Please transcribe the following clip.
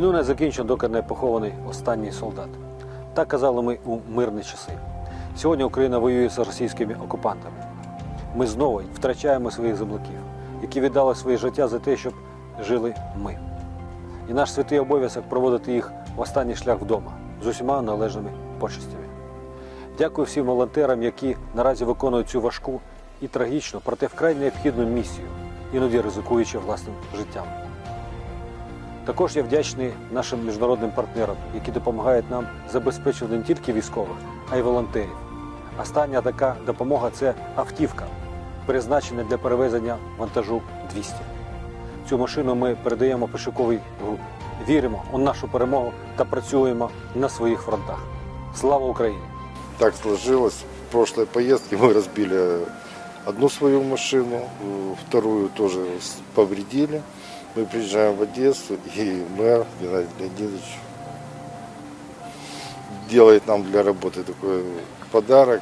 закінчено, доки не похований останній солдат. Так казали ми у мирні часи. Сьогодні Україна воює з російськими окупантами. Ми знову втрачаємо своїх земляків, які віддали своє життя за те, щоб жили ми. І наш святий обов'язок проводити їх в останній шлях вдома з усіма належними почестями. Дякую всім волонтерам, які наразі виконують цю важку і трагічну, проте вкрай необхідну місію, іноді ризикуючи власним життям. Також я вдячний нашим міжнародним партнерам, які допомагають нам забезпечувати не тільки військових, а й волонтерів. Остання така допомога це автівка, призначена для перевезення вантажу 200. Цю машину ми передаємо пошуковій групі. Віримо у нашу перемогу та працюємо на своїх фронтах. Слава Україні! Так сложилось. В прошлой поездке мы разбили одну свою машину, вторую тоже повредили. Мы приезжаем в Одессу, и мэр Геннадий Леонидович делает нам для работы такой подарок.